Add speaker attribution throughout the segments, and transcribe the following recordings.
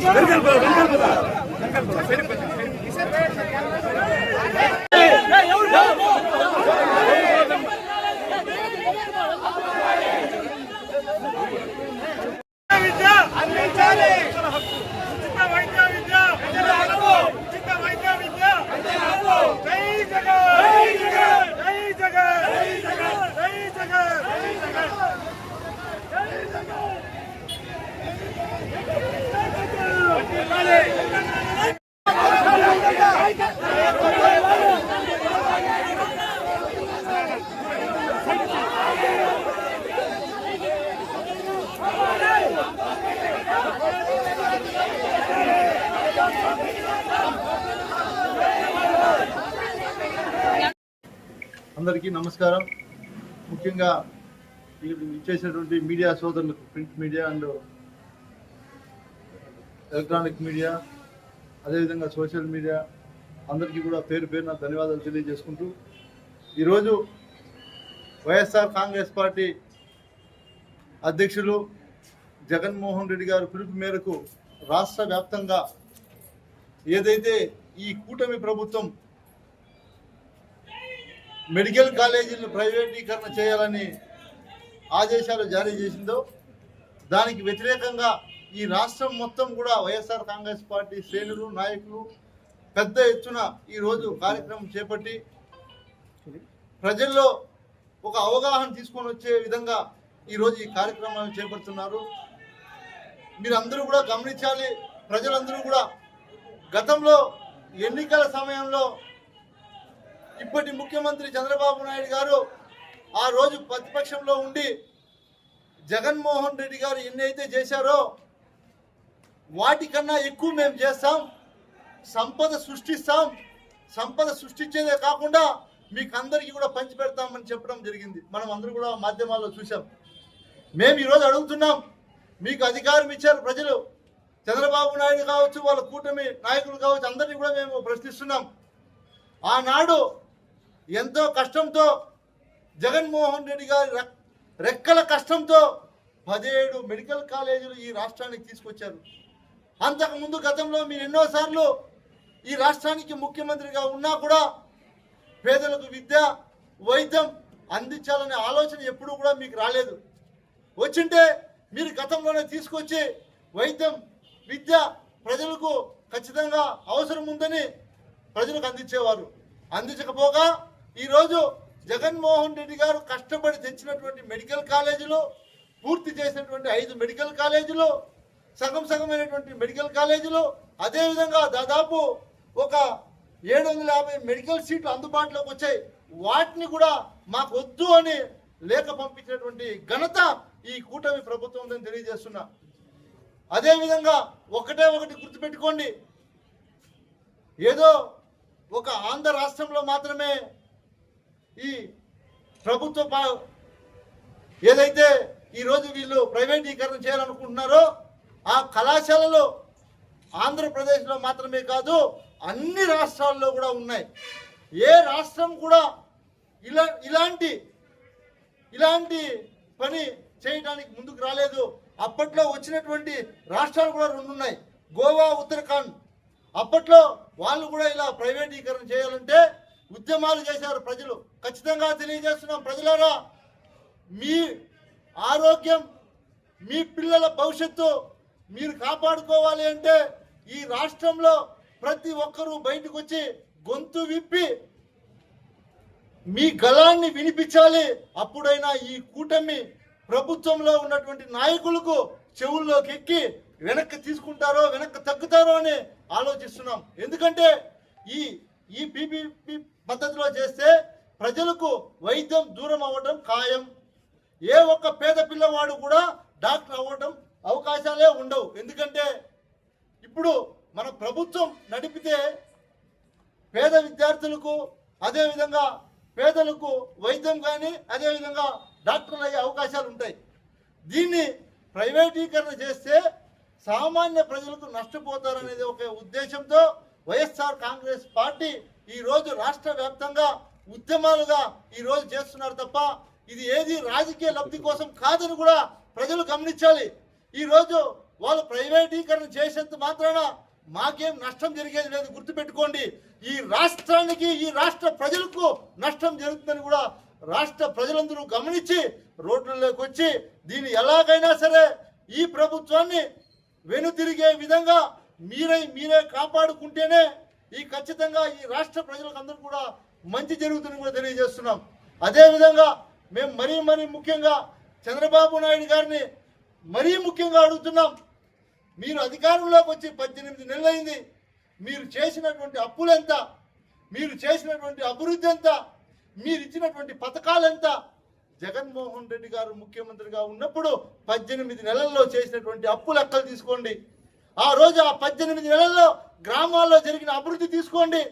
Speaker 1: ¡Vete al
Speaker 2: అందరికీ నమస్కారం. ముఖ్యంగా ఇచ్చేసినటువంటి మీడియా సోదరులకు print media and electronic media అదేవిధంగా సోషల్ మీడియా అందరికీ కూడా పేరు పేరున ధన్యవాదాలు తెలియజేసుకుంటూ ఈరోజు వైఎస్ఆర్ కాంగ్రెస్ పార్టీ అధ్యక్షులు జగన్మోహన్ రెడ్డి గారు పిలుపు మేరకు రాష్ట్ర వ్యాప్తంగా ఏదైతే ఈ కూటమి ప్రభుత్వం మెడికల్ కాలేజీలను ప్రైవేటీకరణ చేయాలని ఆదేశాలు జారీ చేసిందో దానికి వ్యతిరేకంగా ఈ రాష్ట్రం మొత్తం కూడా వైఎస్ఆర్ కాంగ్రెస్ పార్టీ శ్రేణులు నాయకులు పెద్ద ఎత్తున ఈరోజు కార్యక్రమం చేపట్టి ప్రజల్లో ఒక అవగాహన తీసుకొని వచ్చే విధంగా ఈరోజు ఈ కార్యక్రమాన్ని చేపడుతున్నారు. మీరందరూ కూడా గమనించాలి ప్రజలందరూ కూడా గతంలో ఎన్నికల సమయంలో ఇప్పటి ముఖ్యమంత్రి చంద్రబాబు నాయుడు గారు ఆ రోజు ప్రతిపక్షంలో ఉండి జగన్మోహన్ రెడ్డి గారు ఎన్నైతే చేశారో వాటికన్నా ఎక్కువ మేము చేస్తాం. సంపద సృష్టిస్తాం. సంపద సృష్టించేదే కాకుండా మీకు అందరికీ కూడా పంచి పెడతామని చెప్పడం జరిగింది. మనం అందరూ కూడా మాధ్యమాల్లో చూసాం మేము ఈరోజు అడుగుతున్నాం మీకు అధికారం ఇచ్చారు ప్రజలు. చంద్రబాబు నాయుడు కావచ్చు వాళ్ళ కూటమి నాయకులు కావచ్చు అందరినీ కూడా మేము ప్రశ్నిస్తున్నాం. ఆనాడు ఎంతో కష్టంతో జగన్మోహన్ రెడ్డి గారి రెక్కల కష్టంతో పదిహేడు మెడికల్ కాలేజీలు ఈ రాష్ట్రానికి తీసుకొచ్చారు. అంతకుముందు గతంలో మీరు ఎన్నోసార్లు ఈ రాష్ట్రానికి ముఖ్యమంత్రిగా ఉన్నా కూడా పేదలకు విద్య వైద్యం అందించాలనే ఆలోచన ఎప్పుడూ కూడా మీకు రాలేదు. వచ్చింటే మీరు గతంలోనే తీసుకొచ్చి వైద్యం విద్య ప్రజలకు ఖచ్చితంగా అవసరం ఉందని ప్రజలకు అందించేవారు. అందించకపోగా ఈరోజు జగన్మోహన్ రెడ్డి గారు కష్టపడి తెచ్చినటువంటి మెడికల్ కాలేజీలు పూర్తి చేసినటువంటి ఐదు మెడికల్ కాలేజీలు సగం సగమైనటువంటి మెడికల్ కాలేజీలో అదేవిధంగా దాదాపు ఒక ఏడు వందల యాభై మెడికల్ సీట్లు అందుబాటులోకి వచ్చాయి. వాటిని కూడా మాకు వద్దు అని లేఖ పంపించినటువంటి ఘనత ఈ కూటమి ప్రభుత్వం నేను తెలియజేస్తున్నా. అదేవిధంగా ఒకటే ఒకటి గుర్తుపెట్టుకోండి. ఏదో ఒక ఆంధ్ర రాష్ట్రంలో మాత్రమే ఈ ప్రభుత్వ పా- ఏదైతే ఈరోజు వీళ్ళు ప్రైవేటీకరణ చేయాలనుకుంటున్నారో ఆ కళాశాలలో ఆంధ్రప్రదేశ్లో మాత్రమే కాదు అన్ని రాష్ట్రాల్లో కూడా ఉన్నాయి. ఏ రాష్ట్రం కూడా ఇలా ఇలాంటి ఇలాంటి పని చేయడానికి ముందుకు రాలేదు. అప్పట్లో వచ్చినటువంటి రాష్ట్రాలు కూడా రెండు ఉన్నాయి గోవా ఉత్తరాఖండ్. అప్పట్లో వాళ్ళు కూడా ఇలా ప్రైవేటీకరణ చేయాలంటే ఉద్యమాలు చేశారు ప్రజలు. ఖచ్చితంగా తెలియజేస్తున్నాం ప్రజలారా మీ ఆరోగ్యం మీ పిల్లల భవిష్యత్తు మీరు కాపాడుకోవాలి అంటే ఈ రాష్ట్రంలో ప్రతి ఒక్కరూ బయటకు వచ్చి గొంతు విప్పి మీ గళాన్ని వినిపించాలి. అప్పుడైనా ఈ కూటమి ప్రభుత్వంలో ఉన్నటువంటి నాయకులకు చెవుల్లోకి ఎక్కి వెనక్కి తీసుకుంటారో వెనక్కి తగ్గుతారో అని ఆలోచిస్తున్నాం. ఎందుకంటే ఈ ఈ పీపీపీ పద్ధతిలో చేస్తే ప్రజలకు వైద్యం దూరం అవ్వడం ఖాయం. ఏ ఒక్క పేద పిల్లవాడు కూడా డాక్టర్ అవ్వడం అవకాశాలే ఉండవు. ఎందుకంటే ఇప్పుడు మన ప్రభుత్వం నడిపితే పేద విద్యార్థులకు అదేవిధంగా పేదలకు వైద్యం కానీ అదేవిధంగా డాక్టర్లు అయ్యే అవకాశాలు ఉంటాయి. దీన్ని ప్రైవేటీకరణ చేస్తే సామాన్య ప్రజలకు నష్టపోతారనేది ఒక ఉద్దేశంతో వైఎస్ఆర్ కాంగ్రెస్ పార్టీ ఈరోజు రాష్ట్ర వ్యాప్తంగా ఉద్యమాలుగా ఈరోజు చేస్తున్నారు తప్ప ఇది ఏది రాజకీయ లబ్ధి కోసం కాదని కూడా ప్రజలు గమనించాలి. ఈరోజు వాళ్ళు ప్రైవేటీకరణ చేసేంత మాత్రాన మాకేం నష్టం జరిగేది లేదు. గుర్తుపెట్టుకోండి ఈ రాష్ట్రానికి ఈ రాష్ట్ర ప్రజలకు నష్టం జరుగుతుందని కూడా రాష్ట్ర ప్రజలందరూ గమనించి రోడ్లలోకి వచ్చి దీన్ని ఎలాగైనా సరే ఈ ప్రభుత్వాన్ని వెనుతిరిగే విధంగా మీరై మీరే కాపాడుకుంటేనే ఈ ఖచ్చితంగా ఈ రాష్ట్ర ప్రజలకు కూడా మంచి జరుగుతుందని కూడా తెలియజేస్తున్నాం. అదేవిధంగా మేము మరీ మరీ ముఖ్యంగా చంద్రబాబు నాయుడు గారిని మరీ ముఖ్యంగా అడుగుతున్నాం. మీరు అధికారంలోకి వచ్చి పద్దెనిమిది నెలలైంది. మీరు చేసినటువంటి అప్పులు ఎంత మీరు చేసినటువంటి అభివృద్ధి ఎంత? మీరు ఇచ్చినటువంటి పథకాలు ఎంత? జగన్మోహన్ రెడ్డి గారు ముఖ్యమంత్రిగా ఉన్నప్పుడు పద్దెనిమిది నెలల్లో చేసినటువంటి అప్పు లెక్కలు తీసుకోండి. ఆ రోజు ఆ పద్దెనిమిది నెలల్లో గ్రామాల్లో జరిగిన అభివృద్ధి తీసుకోండి.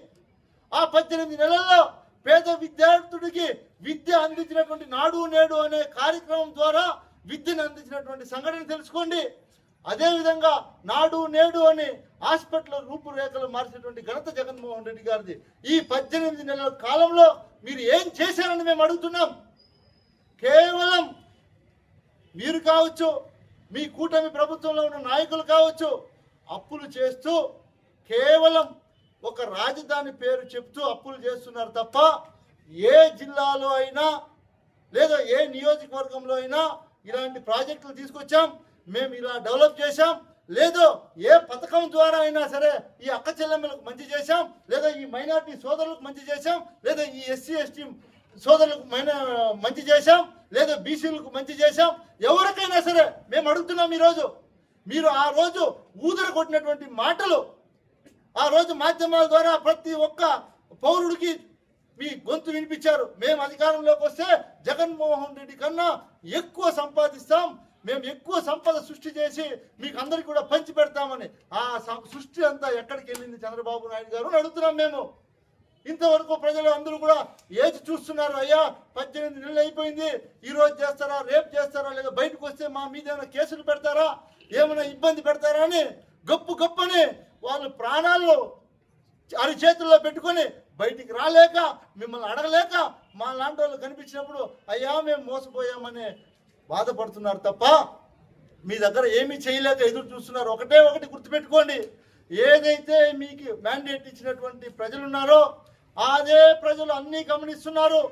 Speaker 2: ఆ పద్దెనిమిది నెలల్లో పేద విద్యార్థుడికి విద్య అందించినటువంటి నాడు నేడు అనే కార్యక్రమం ద్వారా విద్యను అందించినటువంటి సంఘటన తెలుసుకోండి. అదేవిధంగా నాడు నేడు అని హాస్పిటల్ రూపురేఖలు మార్చినటువంటి ఘనత జగన్మోహన్ రెడ్డి గారిది. ఈ పద్దెనిమిది నెలల కాలంలో మీరు ఏం చేశారని మేము అడుగుతున్నాం. కేవలం మీరు కావచ్చు మీ కూటమి ప్రభుత్వంలో ఉన్న నాయకులు కావచ్చు అప్పులు చేస్తూ కేవలం ఒక రాజధాని పేరు చెప్తూ అప్పులు చేస్తున్నారు తప్ప ఏ జిల్లాలో అయినా లేదా ఏ నియోజకవర్గంలో అయినా ఇలాంటి ప్రాజెక్టులు తీసుకొచ్చాం. మేము ఇలా డెవలప్ చేశాం. లేదో ఏ పథకం ద్వారా అయినా సరే ఈ అక్క చెల్లెమ్మలకు మంచి చేశాం. లేదా ఈ మైనార్టీ సోదరులకు మంచి చేశాం. లేదా ఈ ఎస్సీ ఎస్టీ సోదరులకు మైన మంచి చేశాం. లేదా బీసీలకు మంచి చేశాం. ఎవరికైనా సరే మేము అడుగుతున్నాం ఈరోజు. మీరు ఆ రోజు ఊదర కొట్టినటువంటి మాటలు ఆ రోజు మాధ్యమాల ద్వారా ప్రతి ఒక్క పౌరుడికి మీ గొంతు వినిపించారు. మేము అధికారంలోకి వస్తే జగన్మోహన్ రెడ్డి కన్నా ఎక్కువ సంపాదిస్తాం. మేము ఎక్కువ సంపద సృష్టి చేసి మీకు అందరికి కూడా పంచి పెడతామని ఆ సం- సృష్టి అంతా ఎక్కడికి వెళ్ళింది చంద్రబాబు నాయుడు గారు అడుగుతున్నాం మేము. ఇంతవరకు ప్రజలు అందరూ కూడా ఏది చూస్తున్నారు అయ్యా పద్దెనిమిది నెలలు అయిపోయింది ఈ రోజు చేస్తారా రేపు చేస్తారా లేదా బయటకు వస్తే మా మీద ఏమైనా కేసులు పెడతారా ఏమైనా ఇబ్బంది పెడతారా అని గప్పు గప్పని వాళ్ళు ప్రాణాల్లో అరి చేతుల్లో పెట్టుకొని బయటికి రాలేక మిమ్మల్ని అడగలేక మా లాంటి వాళ్ళు కనిపించినప్పుడు అయ్యా మేము మోసపోయామని బాధపడుతున్నారు తప్ప మీ దగ్గర ఏమీ చేయలేక ఎదురు చూస్తున్నారు. ఒకటే ఒకటి గుర్తుపెట్టుకోండి. ఏదైతే మీకు మ్యాండేట్ ఇచ్చినటువంటి ప్రజలు ఉన్నారో అదే ప్రజలు అన్నీ గమనిస్తున్నారు.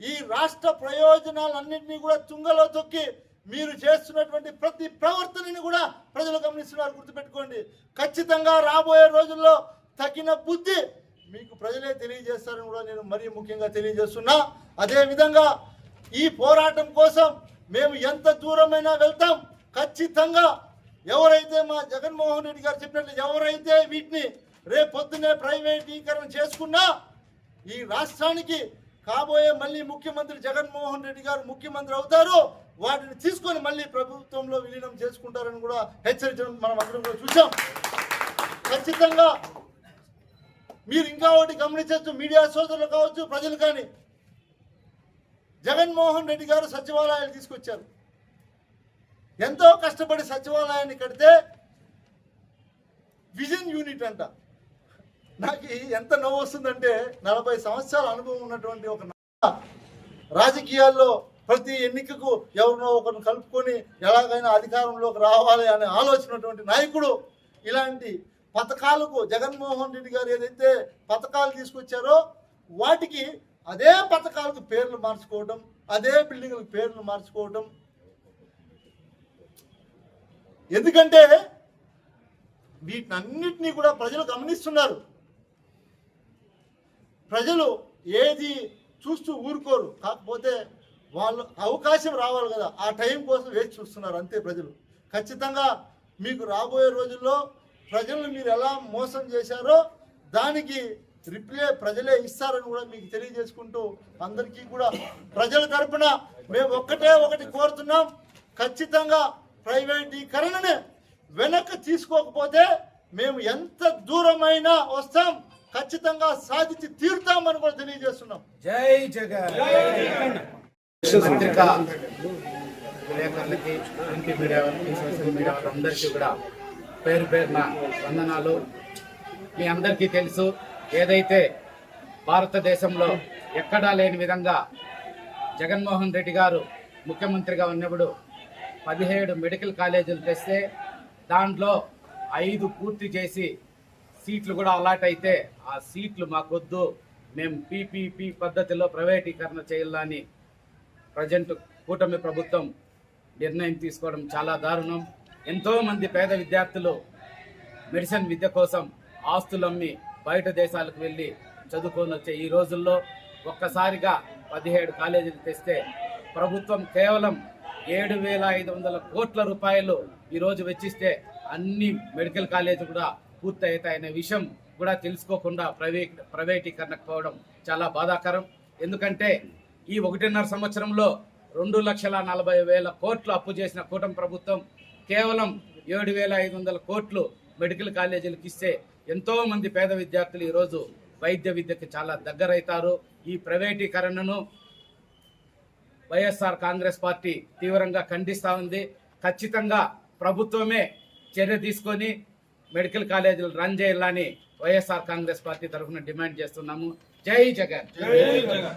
Speaker 2: ఈ రాష్ట్ర ప్రయోజనాలన్నింటినీ కూడా తుంగలో తొక్కి మీరు చేస్తున్నటువంటి ప్రతి ప్రవర్తనని కూడా ప్రజలు గమనిస్తున్నారు గుర్తుపెట్టుకోండి. ఖచ్చితంగా రాబోయే రోజుల్లో తగిన బుద్ధి మీకు ప్రజలే తెలియజేస్తారని కూడా నేను మరీ ముఖ్యంగా తెలియజేస్తున్నా. అదేవిధంగా ఈ పోరాటం కోసం మేము ఎంత దూరమైనా వెళ్తాం. ఖచ్చితంగా ఎవరైతే మా జగన్మోహన్ రెడ్డి గారు చెప్పినట్లు ఎవరైతే వీటిని రేపొద్దునే ప్రైవేటీకరణ చేసుకున్నా ఈ రాష్ట్రానికి కాబోయే మళ్ళీ ముఖ్యమంత్రి జగన్మోహన్ రెడ్డి గారు ముఖ్యమంత్రి అవుతారు. వాటిని తీసుకొని మళ్ళీ ప్రభుత్వంలో విలీనం చేసుకుంటారని కూడా హెచ్చరించడం మనం అందరం కూడా చూసాం ఖచ్చితంగా మీరు ఇంకా ఒకటి గమనించవచ్చు మీడియా సోదరులు కావచ్చు ప్రజలు కానీ. జగన్మోహన్ రెడ్డి గారు సచివాలయాలు తీసుకొచ్చారు. ఎంతో కష్టపడి సచివాలయాన్ని కడితే విజన్ యూనిట్ అంట. నాకు ఎంత నవ్వు వస్తుందంటే నలభై సంవత్సరాల అనుభవం ఉన్నటువంటి ఒక రాజకీయాల్లో ప్రతి ఎన్నికకు ఎవరినో ఒకరిని కలుపుకొని ఎలాగైనా అధికారంలోకి రావాలి అనే ఆలోచనటువంటి నాయకుడు ఇలాంటి పథకాలకు జగన్మోహన్ రెడ్డి గారు ఏదైతే పథకాలు తీసుకొచ్చారో వాటికి అదే పథకాలకు పేర్లు మార్చుకోవడం అదే బిల్డింగ్లకు పేర్లు మార్చుకోవడం. ఎందుకంటే వీటన్నిటినీ కూడా ప్రజలు గమనిస్తున్నారు. ప్రజలు ఏది చూస్తూ ఊరుకోరు. కాకపోతే వాళ్ళు అవకాశం రావాలి కదా. ఆ టైం కోసం వేచి చూస్తున్నారు అంతే ప్రజలు. ఖచ్చితంగా మీకు రాబోయే రోజుల్లో ప్రజలను మీరు ఎలా మోసం చేశారో దానికి రిప్లై ప్రజలే ఇస్తారని కూడా మీకు తెలియజేసుకుంటూ అందరికీ కూడా ప్రజల తరపున మేము ఒక్కటే ఒకటి కోరుతున్నాం. ఖచ్చితంగా ప్రైవేటీకరణని వెనక్కి తీసుకోకపోతే మేము ఎంత దూరమైనా వస్తాం. ఖచ్చితంగా సాధించి తీరుతామని కూడా తెలియజేస్తున్నాం.
Speaker 3: జై జగన్.
Speaker 4: పత్రికా విలేకరులకి ప్రింట్ మీడియా వాళ్ళకి సోషల్ మీడియా వాళ్ళందరికీ కూడా పేరు పేరున వందనాలు. మీ అందరికీ తెలుసు ఏదైతే భారతదేశంలో ఎక్కడా లేని విధంగా జగన్మోహన్ రెడ్డి గారు ముఖ్యమంత్రిగా ఉన్నప్పుడు పదిహేడు మెడికల్ కాలేజీలు తెస్తే దాంట్లో ఐదు పూర్తి చేసి సీట్లు కూడా అలాట్ అయితే ఆ సీట్లు మాకొద్దు. మేము పీపీపీ పద్ధతిలో ప్రైవేటీకరణ చేయాలని ప్రజెంట్ కూటమి ప్రభుత్వం నిర్ణయం తీసుకోవడం చాలా దారుణం. ఎంతో మంది పేద విద్యార్థులు మెడిసిన్ విద్య కోసం ఆస్తులమ్మి బయట దేశాలకు వెళ్ళి చదువుకొని వచ్చే ఈ రోజుల్లో ఒక్కసారిగా పదిహేడు కాలేజీలు తెస్తే ప్రభుత్వం కేవలం ఏడు వేల ఐదు వందల కోట్ల రూపాయలు ఈరోజు వెచ్చిస్తే అన్ని మెడికల్ కాలేజీ కూడా పూర్తవుతాయనే విషయం కూడా తెలుసుకోకుండా ప్రైవేట్ ప్రైవేటీకరణకు పోవడం చాలా బాధాకరం. ఎందుకంటే ఈ ఒకటిన్నర సంవత్సరంలో రెండు లక్షల నలభై వేల కోట్లు అప్పు చేసిన కూటమి ప్రభుత్వం కేవలం ఏడు వేల ఐదు వందల కోట్లు మెడికల్ కాలేజీలకు ఇస్తే ఎంతో మంది పేద విద్యార్థులు ఈరోజు వైద్య విద్యకు చాలా దగ్గరవుతారు ఈ ప్రైవేటీకరణను వైఎస్ఆర్ కాంగ్రెస్ పార్టీ తీవ్రంగా ఖండిస్తూ ఉంది. ఖచ్చితంగా ప్రభుత్వమే చర్య తీసుకొని మెడికల్ కాలేజీలు రన్ చేయాలని వైఎస్ఆర్ కాంగ్రెస్ పార్టీ తరఫున డిమాండ్ చేస్తున్నాము. జై జగన్.
Speaker 1: జై జగన్.